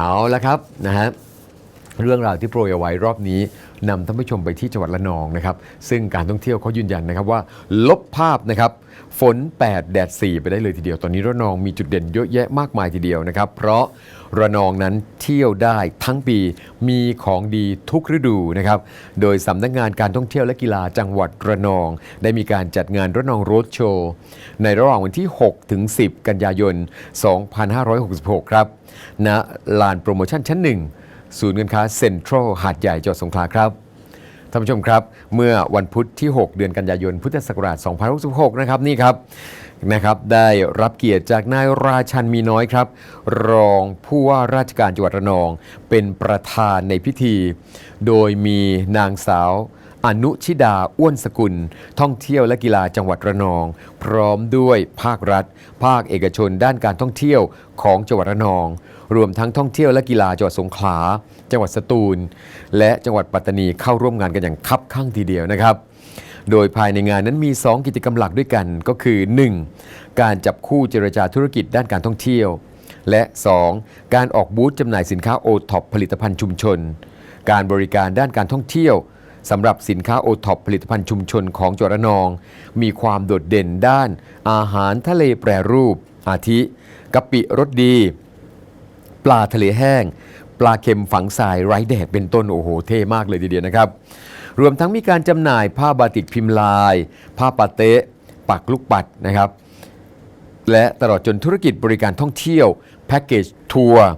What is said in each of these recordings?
เอาละครับนะฮะ เรื่องราวที่โปรยเอาไว้รอบนี้นำท่านผู้ชมไปที่จังหวัดระนองนะครับ ซึ่งการท่องเที่ยวเขายืนยันนะครับว่า ลบภาพนะครับฝน 8 แดด 4 ไปได้เลยทีเดียว ตอนนี้ระนองมีจุดเด่นเยอะแยะมากมายทีเดียวนะครับ เพราะระนองนั้นเที่ยวได้ทั้งปีมีของดีทุกฤดูนะครับ โดยสำนักงานการท่องเที่ยวและกีฬาจังหวัดระนอง ได้มีการจัดงานระนองโรดโชว์ในระหว่างวันที่ 6 ถึง 10 กันยายน 2566 ครับณลานโปรโมชั่นชั้น 1 ศูนย์การค้าเซ็นทรัลหาดใหญ่จังหวัดสงขลาครับท่านผู้ชมครับ เมื่อวันพุธที่ 6 เดือนกันยายน พุทธศักราช2566 นะครับนี่ครับนะครับ ได้รับเกียรติจากนายราชันมีน้อยครับ รองผู้ว่าราชการจังหวัดระนอง เป็นประธานในพิธี โดยมีนางสาว อนุชิดาอ้วนสกุล ท่องเที่ยวและกีฬาจังหวัดระนอง พร้อมด้วยภาครัฐ ภาคเอกชนด้านการท่องเที่ยวของจังหวัดระนอง รวมทั้งท่องเที่ยวและกีฬาจังหวัดสงขลา จังหวัดสตูล และจังหวัดปัตตานีเข้าร่วมงานกันอย่างคับข้างทีเดียวนะครับโดยภายในงานนั้นมี 2 กิจกรรมหลักด้วยกันก็คือ 1. การจับคู่เจรจาธุรกิจด้านการท่องเที่ยว และ 2. การออกบูธจำหน่ายสินค้าโอท็อปผลิตภัณฑ์ชุมชน การบริการด้านการท่องเที่ยว สำหรับสินค้าโอท็อปผลิตภัณฑ์ชุมชนของจังหวัดระนอง มีความโดดเด่นด้าน อาหารทะเลแปรรูป อาทิกะปิรสดี ปลาทะเลแห้ง ปลาเค็มฝังทรายไร้แดดเป็นต้นโอ้โหเท่มากเลยทีเดียวนะครับ รวมทั้งมีการจำหน่ายผ้าบาติกพิมพ์ลาย ผ้าปาเต๊ะปักลูกปัดนะครับ และตลอดจนธุรกิจบริการท่องเที่ยวแพ็กเกจทัวร์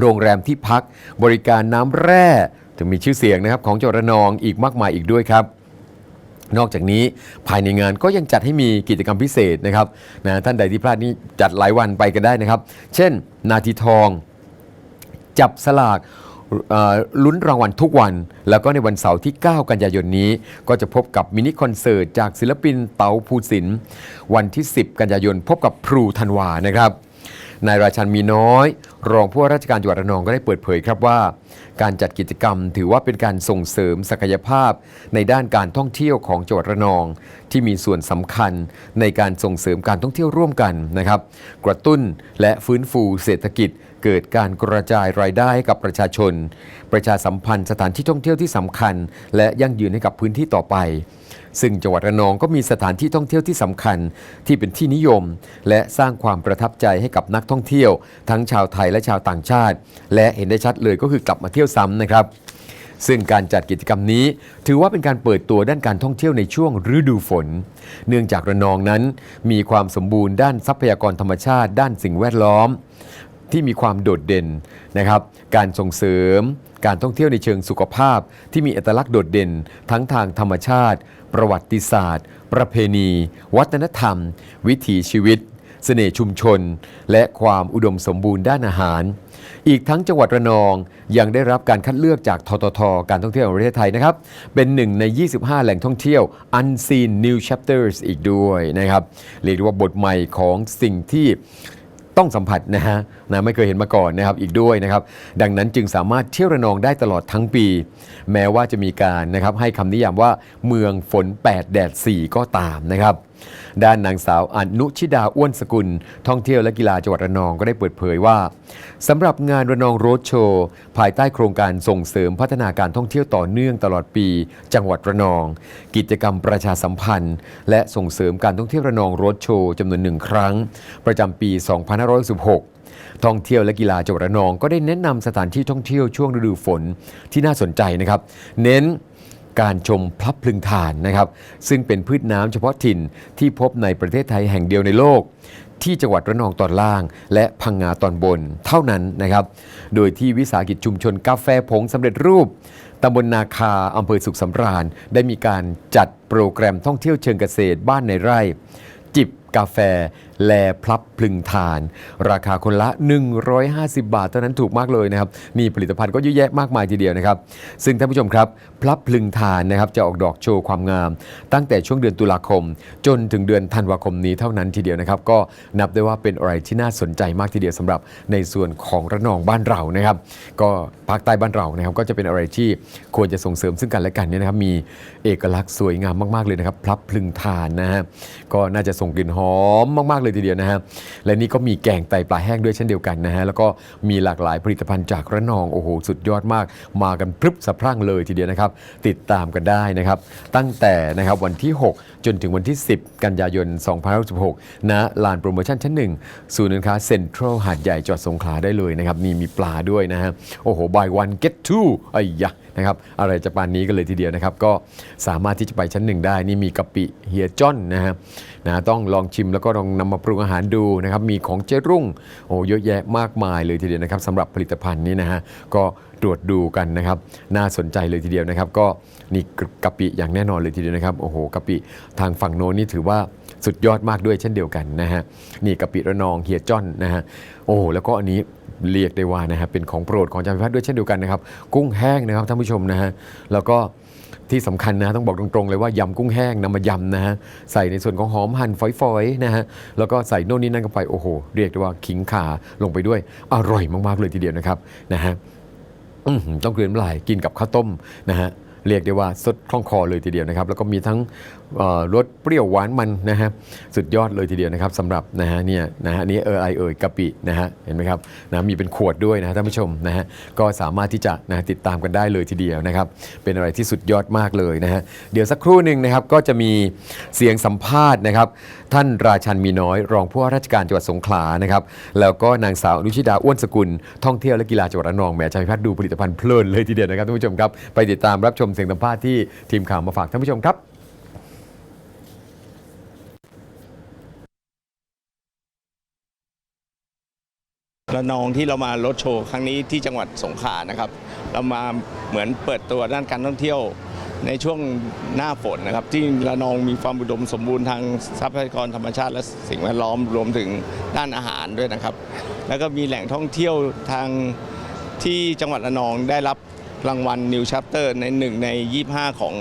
โรงแรมที่พักบริการน้ำแร่ ถึงมีชื่อเสียงนะครับของจังหวัดระนองอีกมากมายอีกด้วยครับ นอกจากนี้ภายในงานก็ยังจัดให้มีกิจกรรมพิเศษนะครับนะท่านใดที่พลาดนี่จัดหลายวันไปกันได้นะครับ เช่น นาทีทอง จับสลากลุ้นรางวัลทุกวัน แล้วก็ในวันเสาร์ที่ 9 กันยายนนี้ ก็จะพบกับมินิคอนเสิร์ตจากศิลปินเต๋าภูสินวันที่ 10 กันยายนพบกับพลูธันวานะครับนายราชันมีน้อย รองผู้ว่าราชการจังหวัดระนองก็ได้เปิดเผยครับว่า การจัดกิจกรรมถือว่าเป็นการส่งเสริมศักยภาพ ในด้านการท่องเที่ยวของจังหวัดระนอง ที่มีส่วนสำคัญในการส่งเสริมการท่องเที่ยวร่วมกันนะครับ กระตุ้นและฟื้นฟูเศรษฐกิจ เกิดการกระจายรายได้ให้กับประชาชน ประชาสัมพันธ์สถานที่ท่องเที่ยวที่สำคัญ และยั่งยืนให้กับพื้นที่ต่อไปซึ่งจังหวัดระนองก็มีสถานที่ท่องเที่ยวที่สำคัญที่เป็นที่นิยม และสร้างความประทับใจให้กับนักท่องเที่ยว ทั้งชาวไทยและชาวต่างชาติ และเห็นได้ชัดเลยก็คือกลับมาเที่ยวซ้ำนะครับ ซึ่งการจัดกิจกรรมนี้ ถือว่าเป็นการเปิดตัวด้านการท่องเที่ยวในช่วงฤดูฝน เนื่องจากระนองนั้น มีความสมบูรณ์ด้านทรัพยากรธรรมชาติ ด้านสิ่งแวดล้อม ที่มีความโดดเด่นนะครับ การส่งเสริม การท่องเที่ยวในเชิงสุขภาพ ที่มีเอกลักษณ์โดดเด่น ทั้งทางธรรมชาติ ประวัติศาสตร์ ประเพณี วัฒนธรรม วิถีชีวิต เสน่ห์ชุมชน และความอุดมสมบูรณ์ด้านอาหาร อีกทั้งจังหวัดระนองยังได้รับการคัดเลือกจากททท การท่องเที่ยวแห่งประเทศไทยนะครับ เป็นหนึ่งใน 25 แหล่งท่องเที่ยว Unseen New Chapters อีกด้วยนะครับ เรียกว่าบทใหม่ของสิ่งที่ต้องสัมผัสนะฮะนะไม่เคยเห็นมาก่อนนะครับอีกด้วยนะครับ ดังนั้นจึงสามารถเที่ยวระนองได้ตลอดทั้งปี แม้ว่าจะมีการนะครับให้คำนิยามว่าเมืองฝน 8 แดด 4 ก็ตามนะครับ ด้านนางสาวอนุชิดาอ้วนสกุล ท่องเที่ยวและกีฬาจังหวัดระนองก็ได้เปิดเผยว่าสำหรับงานระนองโรดโชว์ภายใต้โครงการส่งเสริมพัฒนาการท่องเที่ยวต่อเนื่องตลอดปี จังหวัดระนอง กิจกรรมประชาสัมพันธ์ และส่งเสริมการท่องเที่ยวระนองโรดโชว์จำนวนหนึ่งครั้ง ประจำปี 2516ท่องเที่ยวและกีฬาจังหวัดระนองก็ได้แนะนำสถานที่ท่องเที่ยวช่วงฤดูฝนที่น่าสนใจนะครับ เน้น การชมพลับพลึงถ่านนะครับ ซึ่งเป็นพืชน้ำเฉพาะถิ่นที่พบในประเทศไทยแห่งเดียวในโลก ที่จังหวัดระนองตอนล่าง และพังงาตอนบนเท่านั้นนะครับ โดยที่วิสาหกิจชุมชนกาแฟผงสำเร็จรูปตำบลนาคาอำเภอสุขสำราญ ได้มีการจัดโปรแกรมท่องเที่ยวเชิงเกษตรบ้านในไร่ จิบกาแฟแลพลับพลึงทาน ราคาคนละ 150 บาท เท่านั้นถูกมากเลยนะครับ มีผลิตภัณฑ์ก็เยอะแยะมากมายทีเดียวนะครับ ซึ่งท่านผู้ชมครับ พลับพลึงทานนะครับจะออกดอกโชว์ความงาม ตั้งแต่ช่วงเดือนตุลาคม จนถึงเดือนธันวาคมนี้เท่านั้นทีเดียวนะครับ ก็นับได้ว่าเป็นอะไรที่น่าสนใจมากทีเดียวสำหรับในส่วนของระนองบ้านเรานะครับ ก็ภาคใต้บ้านเรานะครับก็จะเป็นอะไรที่ควรจะส่งเสริมซึ่งกันและกันเนี่ยนะครับมีเอกลักษณ์สวยงามมากๆเลยนะครับพลับพลึงทานนะฮะก็น่าจะส่งกลิ่นหอมมากๆเลยทีเดียวนะฮะ และนี่ก็มีแกงไตปลาแห้งด้วยเช่นเดียวกันนะฮะ แล้วก็มีหลากหลายผลิตภัณฑ์จากระนอง โอ้โห สุดยอดมาก มากันพรึบสะพรั่งเลยทีเดียวนะครับ ติดตามกันได้นะครับ ตั้งแต่นะครับวันที่ 6 จนถึงวันที่ 10 กันยายน2566ณลานโปรโมชั่นชั้น1ศูนย์การค้าเซ็นทรัลหาดใหญ่จังหวัดสงขลาได้เลยนะครับนี่มีปลาด้วยนะฮะ โอ้โห buy one get two ไอ้ยะ นะครับอะไรจะปานนี้กันเลยทีเดียวนะครับ ก็สามารถที่จะไปชั้นหนึ่งได้นี่มีกะปิเฮียจ้อนนะฮะนะต้องลองชิมแล้วก็ลองนำมาปรุงอาหารดูนะครับมีของเจรุ่งโอ้เยอะแยะมากมายเลยทีเดียวนะครับสำหรับผลิตภัณฑ์นี้นะฮะก็ตรวจดูกันนะครับน่าสนใจเลยทีเดียวนะครับ ก็นี่กะปิอย่างแน่นอนเลยทีเดียวนะครับโอ้โหกะปิทางฝั่งโน้นนี่ถือว่าสุดยอดมากด้วยเช่นเดียวกันนะฮะนี่กะปิระนองเฮียจ้อนนะฮะโอ้แล้วก็อันนี้ เรียกได้ว่านะฮะเป็นของโปรดของอาจารย์พิพัฒน์ด้วยเช่นเดียวกันนะครับ กุ้งแห้งนะครับท่านผู้ชมนะฮะแล้วก็ที่สำคัญนะต้องบอกตรงๆเลยว่ายำกุ้งแห้งนำมายำนะฮะใส่ในส่วนของหอมหั่นฝอยๆนะฮะแล้วก็ใส่โน่นนี่นั่นเข้าไปโอ้โห เรียกได้ว่าขิงขาลงไปด้วยอร่อยมากๆเลยทีเดียวนะครับนะฮะต้องเกลืนน้ำลายกินกับข้าวต้มนะฮะเรียกได้ว่าสดคล่องคอเลยทีเดียวนะครับ แล้วก็มีทั้ง รสเปรี้ยวหวานมันนะฮะสุดยอดเลยทีเดียวนะครับสำหรับนะฮะเนี่ยนะฮะนี่เออไอเอ่ยกะปินะฮะเห็นไหมครับนะมีเป็นขวดด้วยนะท่านผู้ชมนะฮะก็สามารถที่จะนะติดตามกันได้เลยทีเดียวนะครับเป็นอะไรที่สุดยอดมากเลยนะฮะเดี๋ยวสักครู่หนึ่งนะครับก็จะมีเสียงสัมภาษณ์นะครับท่านราชันมีน้อย รองผู้ว่าราชการจังหวัดสงขลานะครับแล้วก็นางสาวอนุชิดาอ้วนสกุล ท่องเที่ยวและกีฬาจังหวัดระนองแหมอาจารย์พิพัฒน์ดูผลิตภัณฑ์เพลินเลยทีเดียวนะครับท่านผู้ชมครับไปติดตามรับชมเสียงสัมภาษณ์ที่ทีมข่าวมาฝากท่านผู้ชมครับ ระนองที่เรามารถโชว์ครั้งนี้ที่จังหวัดสงขลานะครับ เรามาเหมือนเปิดตัวด้านการท่องเที่ยวในช่วงหน้าฝนนะครับที่ระนองมีความอุดมสมบูรณ์ทางทรัพยากรธรรมชาติและสิ่งแวดล้อมรวมถึงด้านอาหารด้วยนะครับ แล้วก็มีแหล่งท่องเที่ยวทางที่จังหวัดระนองได้รับรางวัล New Chapter ในหนึ่งใน 25 ของ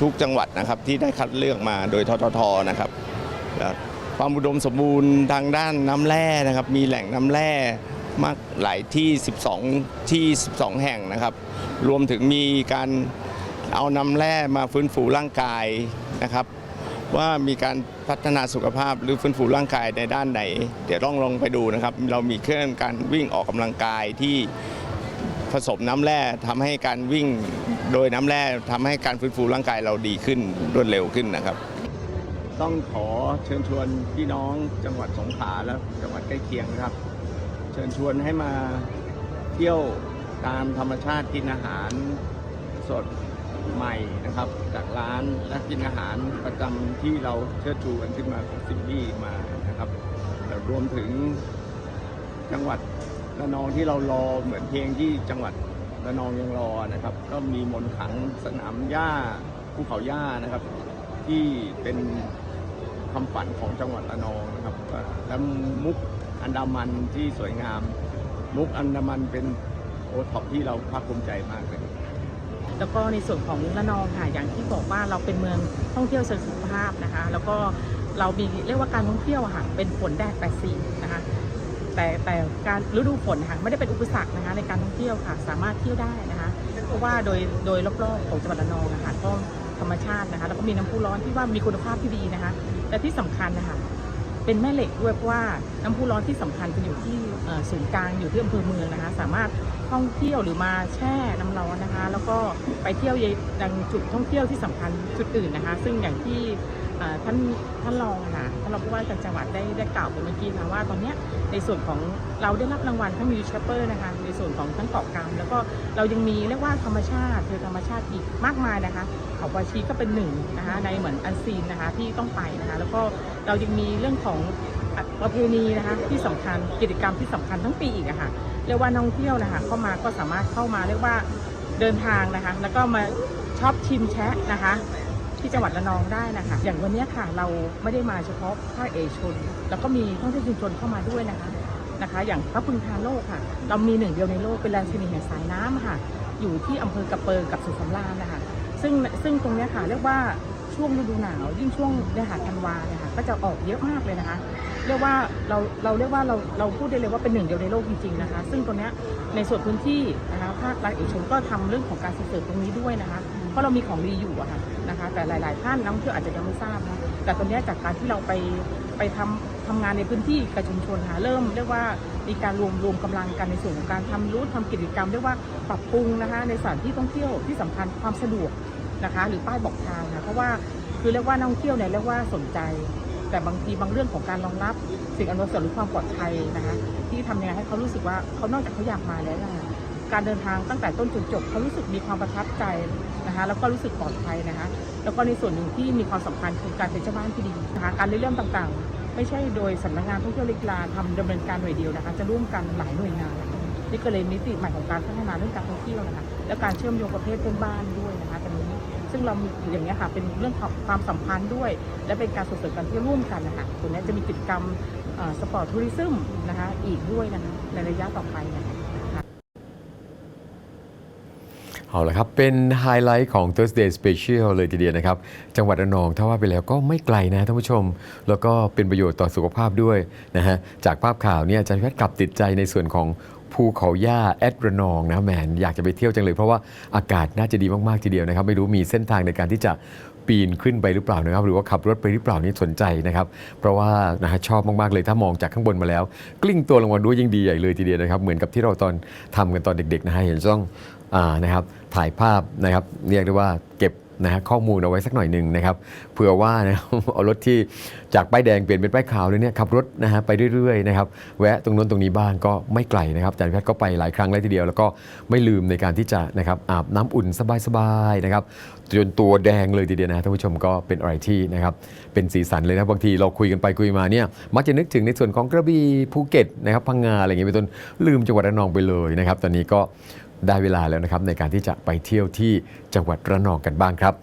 ทุกจังหวัดนะครับที่ได้คัดเลือกมาโดยทททนะครับ ความอุดมสมบูรณ์ทางด้านน้ำแร่นะครับ มีแหล่งน้ำแร่มากหลายที่ 12 ที่ 12 แห่งนะครับ รวมถึงมีการเอาน้ำแร่มาฟื้นฟูร่างกายนะครับ ว่ามีการพัฒนาสุขภาพหรือฟื้นฟูร่างกายในด้านไหน เดี๋ยวต้องลองไปดูนะครับ เรามีเครื่องการวิ่งออกกำลังกายที่ผสมน้ำแร่ทำให้การวิ่งโดยน้ำแร่ทำให้การฟื้นฟูร่างกายเราดีขึ้นรวดเร็วขึ้นนะครับ ต้องขอเชิญชวนพี่น้องจังหวัดสงขลาและจังหวัดใกล้เคียงนะครับ เชิญชวนให้มาเที่ยวตามธรรมชาติกินอาหารสดใหม่นะครับ จากร้านและกินอาหารประจำที่เราเชิดชูกันขึ้นมาของสิบที่มานะครับแต่รวมถึงจังหวัดระนองที่เรารอเหมือนเพลงที่จังหวัดระนองยังรอนะครับ ก็มีมนขังสนามหญ้าภูเขาหญ้านะครับ ที่เป็น คำฝันของจังหวัดระนองนะครับและมุกอันดามันที่สวยงาม มุกอันดามันเป็นโอท็อปที่เราภาคภูมิใจมากเลยแล้วก็ในส่วนของระนองค่ะอย่างที่บอกว่าเราเป็นเมืองท่องเที่ยวเชิงสุขภาพนะคะ แล้วก็เรามีเรียกว่าการท่องเที่ยวค่ะเป็นฝนแดดแปดสีนะคะแต่แต่การฤดูฝนนะคะไม่ได้เป็นอุปสรรคนะคะในการท่องเที่ยวค่ะ สามารถเที่ยวได้นะคะเพราะว่าโดยโดยรอบๆของจังหวัดระนองนะคะก็ ธรรมชาตินะคะ แล้วก็มีน้ำพุร้อนที่ว่ามีคุณภาพที่ดีนะคะ และที่สำคัญนะคะเป็นแม่เหล็กด้วยเพราะว่าน้ำพุร้อนที่สำคัญจะอยู่ที่ศูนย์กลางอยู่ที่อำเภอเมืองนะคะ สามารถท่องเที่ยวหรือมาแช่น้ำร้อนนะคะ แล้วก็ไปเที่ยวยังจุดท่องเที่ยวที่สำคัญจุดอื่นนะคะ ซึ่งอย่างที่ ท่านท่านรองค่ะท่านรองผู้ว่าการจังหวัดได้ได้กล่าวไปเมื่อกี้นะว่าตอนนี้ในส่วนของเราได้รับรางวัลทั้งมิวชเปอร์นะคะในส่วนของทั้งเกาะกรรมแล้วก็เรายังมีเรียกว่าธรรมชาติคือธรรมชาติอีกมากมายนะคะเขาวาชีก็เป็นหนึ่งนะคะในเหมือนอันซีนนะคะที่ต้องไปนะคะแล้วก็เรายังมีเรื่องของประเพณีนะคะที่สำคัญกิจกรรมที่สำคัญทั้งปีอีกอะค่ะเรียกว่านักท่องเที่ยวนะคะเข้ามาก็สามารถเข้ามาเรียกว่าเดินทางนะคะ แล้วก็มาชอบชิมแชะนะคะ ที่จังหวัดระนองได้นะคะอย่างวันนี้ค่ะเราไม่ได้มาเฉพาะภาคเอกชน แล้วก็มีท่องเที่ยวชุมชนเข้ามาด้วยนะคะนะคะ อย่างพระพึงทานโลกค่ะ เรามีหนึ่งเดียวในโลกเป็นแลนด์ชนิแห่งสายน้ำค่ะ อยู่ที่อำเภอกระเปิงกับสุสำราญนะคะซึ่งซึ่งตรงนี้ค่ะเรียกว่าช่วงฤดูหนาว ยิ่งช่วงเนี่ยค่ะธันวาเนี่ยค่ะก็จะออกเยอะมากเลยนะคะ เรียกว่าเราเราเรียกว่าเราเราพูดได้เลยว่าเป็นหนึ่งเดียวในโลกจริงๆนะคะ ซึ่งตรงนี้ในส่วนพื้นที่นะคะภาครัฐเอกชนก็ทำเรื่องของการส่งเสริมตรงนี้ด้วยนะคะ เพราะเรามีของดีอยู่อะค่ะนะคะ แต่หลาย ๆ ท่านนักท่องเที่ยวอาจจะยังไม่ทราบนะแต่ตอนนี้จากการที่เราไปไปทำทำงานในพื้นที่กับชุมชนค่ะเริ่มเรียกว่ามีการรวมรวมกำลังกันในส่วนของการทำรูททำกิจกรรมเรียกว่าปรับปรุงนะคะ ในสถานที่ท่องเที่ยวที่สำคัญความสะดวกนะคะ หรือป้ายบอกทางค่ะเพราะว่าคือเรียกว่านักท่องเที่ยวเนี่ยเรียกว่าสนใจ แต่บางทีบางเรื่องของการรองรับ สิ่งอำนวยความสะดวกหรือความปลอดภัยนะคะ ที่ทำยังไงให้เขารู้สึกว่าเขานอกจากเขาอยากมาแล้วนะคะ การเดินทางตั้งแต่ต้นจนจบเขารู้สึกมีความประทับใจนะคะแล้วก็รู้สึกปลอดภัยนะคะแล้วก็ในส่วนหนึ่งที่มีความสำคัญคือการเป็นเจ้าบ้านที่ดีนะคะการเรื่องต่างๆ ไม่ใช่โดยสำนักงานท่องเที่ยวเล็กลาทำดำเนินการหน่วยเดียวนะคะ จะร่วมกันหลายหน่วยงานนะคะนี่ก็เลยมิติใหม่ของการพัฒนาเรื่องการท่องเที่ยวนะคะและการเชื่อมโยงประเทศเพื่อนบ้านด้วยนะคะตรงนี้ซึ่งเรามีอย่างนี้ค่ะเป็นเรื่องความสัมพันธ์ด้วย และเป็นการส่งเสริมการที่ร่วมกันนะคะตัวนี้จะมีกิจกรรมสปอร์ตทัวริซึมนะคะอีกด้วยนะคะในระยะต่อไปนะคะ เอาละครับ เป็นไฮไลท์ของ Thursday Special เลยทีเดียวนะครับ จังหวัดระนองถ้าว่าไปแล้วก็ไม่ไกลนะท่านผู้ชม แล้วก็เป็นประโยชน์ต่อสุขภาพด้วยนะฮะ จากภาพข่าวเนี่ยอาจารย์แพทย์กลับติดใจในส่วนของภูเขาหญ้าแอดระนองนะแหมอยากจะไปเที่ยวจังเลยเพราะว่าอากาศน่าจะดีมาก ๆ ทีเดียวนะครับ ไม่รู้มีเส้นทางในการที่จะปีนขึ้นไปหรือเปล่านะครับ หรือว่าขับรถไปหรือเปล่านี่สนใจนะครับ เพราะว่านะฮะชอบมาก ๆ เลยถ้ามองจากข้างบนมาแล้ว กลิ้งตัวลงมาด้วยยิ่งดีใหญ่เลยทีเดียวนะครับ เหมือนกับที่เราตอนทำกันตอนเด็ก ๆ นะฮะเห็นต้องอ่านะครับ ถ่ายภาพนะครับเรียกได้ว่าเก็บนะฮะข้อมูลเอาไว้สักหน่อยหนึ่งนะครับเผื่อว่านะครับเอารถที่จากป้ายแดงเปลี่ยนเป็นป้ายขาวเลยเนี่ยขับรถนะฮะไปเรื่อยๆนะครับแวะตรงนู้นตรงนี้บ้างก็ไม่ไกลนะครับอาจารย์แพทย์ก็ไปหลายครั้งแล้วทีเดียว แล้วก็ไม่ลืมในการที่จะนะครับอาบน้ำอุ่นสบายๆนะครับจนตัวแดงเลยทีเดียวนะท่านผู้ชมก็เป็นอะไรที่นะครับเป็นสีสันเลยนะบางทีเราคุยกันไปคุยมาเนี่ยมักจะนึกถึงในส่วนของกระบี่ภูเก็ตนะครับพังงาอะไรอย่างเงี้ยเป็นต้นลืมจังหวัดระนองไปเลยนะครับตอนนี้ก็ ได้เวลาแล้วนะครับในการที่จะไปเที่ยวที่จังหวัดระนองกันบ้างครับ